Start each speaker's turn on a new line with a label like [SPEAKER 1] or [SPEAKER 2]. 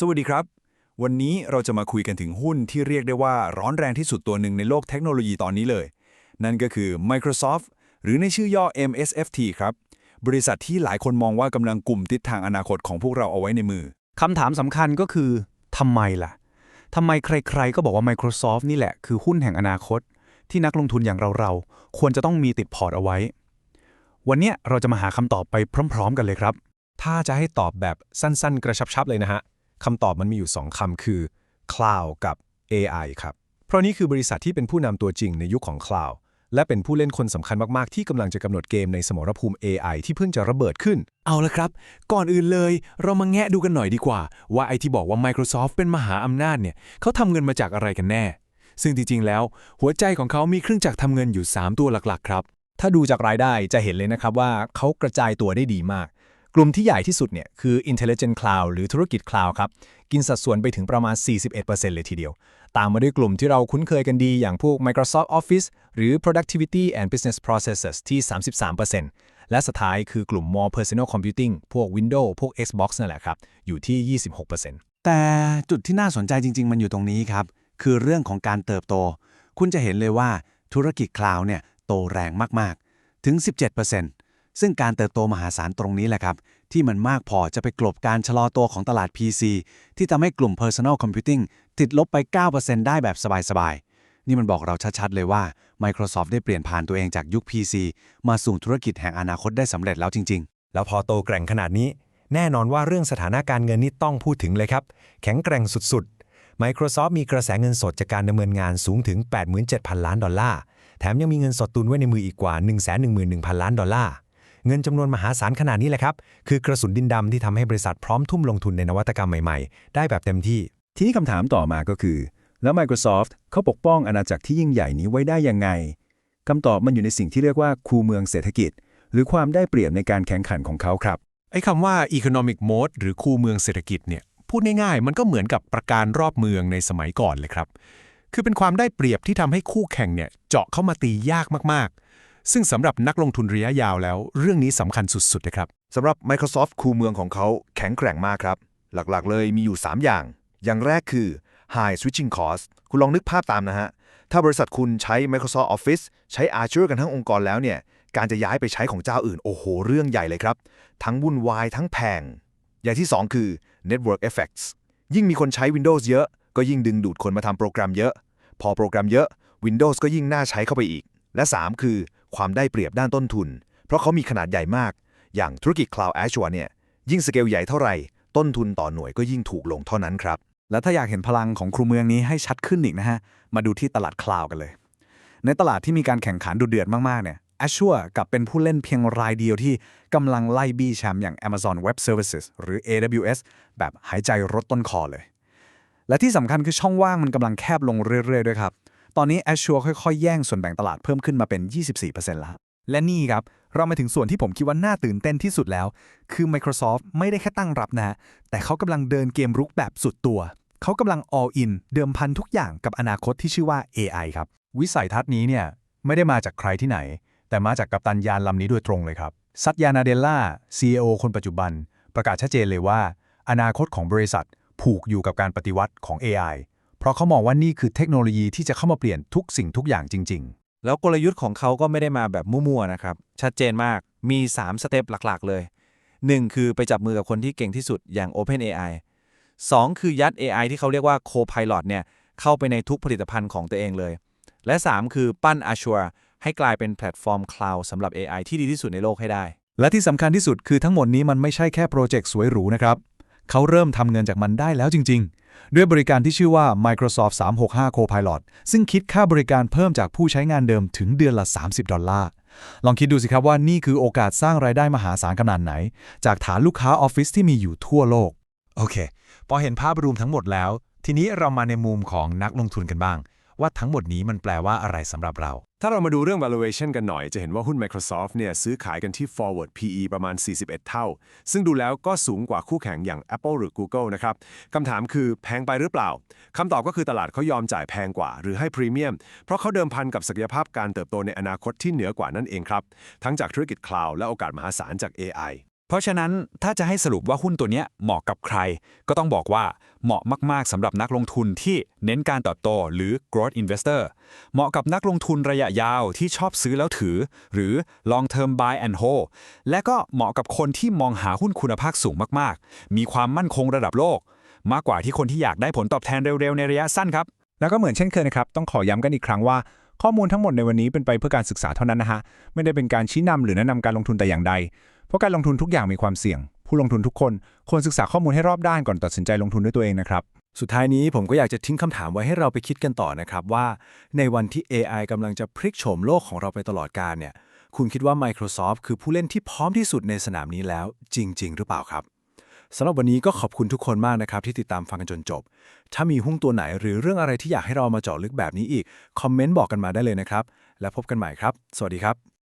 [SPEAKER 1] สวัสดีครับ วันนี้เราจะมาคุยกันถึงหุ้นที่เรียกได้ว่าร้อนแรงที่สุดตัวหนึ่งในโลกเทคโนโลยีตอนนี้เลย นั่นก็คือ Microsoft หรือในชื่อย่อ MSFT ครับ บริษัทที่หลายคนมองว่ากำลังกลุ่มทิศทางอนาคตของพวกเราเอาไว้ในมือ
[SPEAKER 2] คำถามสำคัญก็คือทำไมล่ะทำไมใครๆ ก็บอกว่า Microsoft นี่แหละคือหุ้นแห่งอนาคต ที่นักลงทุนอย่างเราๆควรจะต้องมีติดพอร์ตเอาไว้ วันเนี้ยเราจะมาหาคำตอบไปพร้อม ๆ กันเลยครับ
[SPEAKER 3] ถ้าจะให้ตอบแบบสั้นๆ กระชับๆเลยนะฮะ คำตอบมันมีอยู่ 2คำคือ Cloud กับ AI ครับ เพราะนี่คือบริษัทที่เป็นผู้นำตัวจริงในยุคของ Cloud และเป็นผู้เล่นคนสำคัญมาก ๆ ที่กำลังจะกำหนดเกมในสมรภูมิ AI ที่เพิ่งจะระเบิดขึ้น
[SPEAKER 4] เอาละครับ ก่อนอื่นเลย เรามาแงะดูกันหน่อยดีกว่า ว่าไอที่บอกว่า Microsoft เป็นมหาอำนาจเนี่ยเขาทำเงินมาจากอะไรกันแน่ ซึ่งจริง ๆ แล้ว หัวใจของเขามีเครื่องจักรทำเงินอยู่ 3 ตัวหลัก ๆ ครับ
[SPEAKER 3] ถ้าดูจากรายได้จะเห็นเลยนะครับว่าเขากระจายตัวได้ดีมาก กลุ่มที่ใหญ่ที่สุดเนี่ยคือ Intelligent Cloud หรือธุรกิจ Cloud ครับ กินสัดส่วนไปถึงประมาณ 41%เลยทีเดียว ตามมาด้วยกลุ่มที่เราคุ้นเคยกันดี อย่างพวก Microsoft Office หรือ Productivity and Business Processes ที่ 33%และสุดท้ายคือกลุ่ม More Personal Computing พวก Windows พวก Xbox นั่นแหละครับ อยู่ที่ 26%
[SPEAKER 2] แต่จุดที่น่าสนใจจริง ๆ มันอยู่ตรงนี้ครับ คือเรื่องของการเติบโต คุณจะเห็นเลยว่าธุรกิจคลาวด์เนี่ยโตแรงมากๆ ถึง 17% ซึ่งการเติบโตมหาศาลตรงนี้แหละครับ ที่มันมากพอจะไปกลบการชะลอตัวของตลาด PC ที่ทำให้กลุ่ม Personal Computing ติดลบไป 9%ได้แบบสบายๆ นี่มันบอกเราชัดๆ เลยว่า Microsoft ได้เปลี่ยนผ่านตัวเองจากยุค PC มาสู่ธุรกิจแห่งอนาคตได้สำเร็จแล้วจริง ๆ
[SPEAKER 5] แล้วพอโตแกร่งขนาดนี้ แน่นอนว่าเรื่องสถานะการเงินนี่ต้องพูดถึงเลยครับ แข็งแกร่งสุด ๆ Microsoft มีกระแสเงินสดจากการดำเนินงานสูงถึง 87,000 ล้านดอลลาร์ แถมยังมีเงินสดตุนไว้ในมืออีกกว่า 111,000 ล้านดอลลาร์ เงินจำนวนมหาศาลขนาดนี้แหละครับ คือกระสุนดินดำที่ทำให้บริษัทพร้อมทุ่มลงทุนในนวัตกรรมใหม่ๆ ได้แบบเต็มที่
[SPEAKER 1] ทีนี้คำถามต่อมาก็คือ แล้ว Microsoft เขาปกป้องอาณาจักรที่ยิ่งใหญ่นี้ไว้ได้ยังไงคำตอบมันอยู่ในสิ่งที่เรียกว่าคูเมืองเศรษฐกิจ หรือความได้เปรียบในการแข่งขันของเขาครับ
[SPEAKER 4] ไอ้คำว่า economic mode หรือคูเมืองเศรษฐกิจเนี่ยพูดง่ายๆ มันก็เหมือนกับประการรอบเมืองในสมัยก่อนเลยครับ คือเป็นความได้เปรียบที่ทำให้คู่แข่งเนี่ยเจาะเข้ามาตียากมากๆ ซึ่งสำหรับนักลงทุนระยะยาวแล้ว เรื่องนี้สำคัญสุดๆนะครับ
[SPEAKER 6] สำหรับ Microsoft คูเมืองของเขาแข็งแกร่งมากครับ หลักๆ เลยมีอยู่ 3 อย่าง อย่างแรกคือ High Switching Cost คุณลองนึกภาพตามนะฮะ ถ้าบริษัทคุณใช้ Microsoft Office ใช้ Azure กันทั้งองค์กรแล้วเนี่ย การจะย้ายไปใช้ของเจ้าอื่น โอ้โห เรื่องใหญ่เลยครับ ทั้งวุ่นวายทั้งแพง อย่างที่ 2 คือ Network Effects ยิ่งมีคนใช้ Windows เยอะ ก็ยิ่งดึงดูดคนมาทำโปรแกรมเยอะ พอโปรแกรมเยอะ Windows ก็ยิ่งน่าใช้เข้าไปอีก และ 3 คือ ความได้เปรียบด้านต้นทุน เพราะเขามีขนาดใหญ่มาก อย่างธุรกิจ Cloud Azure เนี่ย ยิ่งสเกลใหญ่เท่าไหร่ ต้นทุนต่อหน่วยก็ยิ่งถูกลงเท่านั้นครับ
[SPEAKER 2] แล้วถ้าอยากเห็นพลังของครูเมืองนี้ให้ชัดขึ้นอีกนะฮะ มาดูที่ตลาดคลาวกันเลย ในตลาดที่มีการแข่งขันดุเดือดมากๆเนี่ย Azure กับเป็นผู้เล่นเพียงรายเดียวที่กำลังไล่บี้แชมป์อย่าง Amazon Web Services หรือ AWS แบบหายใจรถต้นคอเลย และที่สำคัญคือช่องว่างมันกำลังแคบลงเรื่อยๆด้วยครับ ตอนนี้ Azure ค่อยๆ แย่งส่วนแบ่งตลาดเพิ่มขึ้นมาเป็น 24%แล้ว
[SPEAKER 7] และนี่ครับ เรามาถึงส่วนที่ผมคิดว่าน่าตื่นเต้นที่สุดแล้ว คือ Microsoft ไม่ได้แค่ตั้งรับนะ แต่เขากำลังเดินเกมรุกแบบสุดตัว เขากำลัง all in เดิมพันทุกอย่างกับอนาคตที่ชื่อว่า AI ครับ
[SPEAKER 8] วิสัยทัศน์นี้เนี่ยไม่ได้มาจากใครที่ไหน แต่มาจากกัปตันยานลำนี้โดยตรงเลยครับซัตยานาเดลล่า CEO คนปัจจุบัน ประกาศชัดเจนเลยว่า อนาคตของบริษัท ผูกอยู่กับการปฏิวัติของ AI เพราะเขามองว่านี่คือเทคโนโลยีที่จะเข้ามาเปลี่ยนทุกสิ่งทุกอย่างจริง ๆ
[SPEAKER 9] แล้วกลยุทธ์ของเขาก็ไม่ได้มาแบบมั่วๆนะครับ ชัดเจนมาก มี 3 สเต็ปหลักๆ เลย 1. คือไปจับมือกับคนที่เก่งที่สุดอย่าง OpenAI 2. คือยัด AI ที่เขาเรียกว่า Copilot เนี่ย เข้าไปในทุกผลิตภัณฑ์ของตัวเองเลย และ 3 คือปั้น Azure ให้กลายเป็นแพลตฟอร์มคลาวด์สำหรับ AI ที่ดีที่สุดในโลกให้ได้
[SPEAKER 8] และที่สำคัญที่สุดคือทั้งหมดนี้มันไม่ใช่แค่โปรเจกต์สวยหรูนะครับ เขาเริ่มทำเงินจากมันได้แล้วจริง ๆ ด้วยบริการที่ชื่อว่า Microsoft 365 Copilot ซึ่งคิดค่าบริการเพิ่มจากผู้ใช้งานเดิมถึงเดือนละ 30 ดอลลาร์ ลองคิดดูสิครับว่านี่คือโอกาสสร้างรายได้มหาศาลขนาดไหน จากฐานลูกค้าออฟฟิศที่มีอยู่ทั่วโลก
[SPEAKER 5] โอเค พอเห็นภาพรวมทั้งหมดแล้ว ทีนี้เรามาในมุมของนักลงทุนกันบ้าง ว่าทั้งหมดนี้มันแปลว่าอะไรสำหรับเรา
[SPEAKER 3] ถ้าเรามาดูเรื่อง valuation กันหน่อย จะเห็นว่าหุ้น Microsoft เนี่ยซื้อขายกันที่ forward PE ประมาณ 41 เท่า ซึ่งดูแล้วก็สูงกว่าคู่แข่งอย่าง Apple หรือ Google นะครับคำถามคือแพงไปหรือเปล่าคำตอบก็คือตลาดเขายอมจ่ายแพงกว่า หรือให้พรีเมียม เพราะเขาเดิมพันกับศักยภาพการเติบโตในอนาคตที่เหนือกว่านั่นเองครับ ทั้งจากธุรกิจ Cloud และโอกาสมหาศาลจาก AI
[SPEAKER 1] เพราะฉะนั้นถ้าจะให้สรุปว่าหุ้นตัวนี้เหมาะกับใคร ก็ต้องบอกว่าเหมาะมาก ๆสำหรับนักลงทุนที่เน้นการเติบโตหรือ growth investor เหมาะกับนักลงทุนระยะยาวที่ชอบซื้อแล้วถือ หรือ long term buy and hold และก็เหมาะกับคนที่มองหาหุ้นคุณภาพสูงมากๆ มีความมั่นคงระดับโลก มากกว่าที่คนที่อยากได้ผลตอบแทนเร็วๆ ในระยะสั้นครับ
[SPEAKER 3] แล้วก็เหมือนเช่นเคยนะครับต้องขอย้ำกันอีกครั้งว่าข้อมูลทั้งหมดในวันนี้เป็นไปเพื่อการศึกษาเท่านั้นนะฮะไม่ได้เป็นการชี้นำหรือแนะนำการลงทุนแต่อย่างใด ราะการลงทุนทุกอย่างมีความเสี่ยง ผู้ลงทุนทุกคนควรศึกษาข้อมูลให้รอบด้านก่อนตัดสินใจลงทุนด้วยตัวเองนะครับ
[SPEAKER 10] สุดท้ายนี้ผมก็อยากจะทิ้งคำถามไว้ให้เราไปคิดกันต่อนะครับว่า ในวันที่ AI กำลังจะพลิกโฉมโลกของเราไปตลอดกาลเนี่ย คุณคิดว่า Microsoft คือผู้เล่นที่พร้อมที่สุดในสนามนี้แล้ว จริง ๆ หรือเปล่าครับสำหรับวันนี้ก็ขอบคุณทุกคนมากนะครับ ที่ติดตามฟังกันจนจบ ถ้ามีหุ้นตัวไหนหรือเรื่องอะไรที่อยากให้เรามาเจาะลึกแบบนี้อีก คอมเมนต์บอกกันมาได้เลยนะครับ และพบกันใหม่ครับ สวัสดีครับ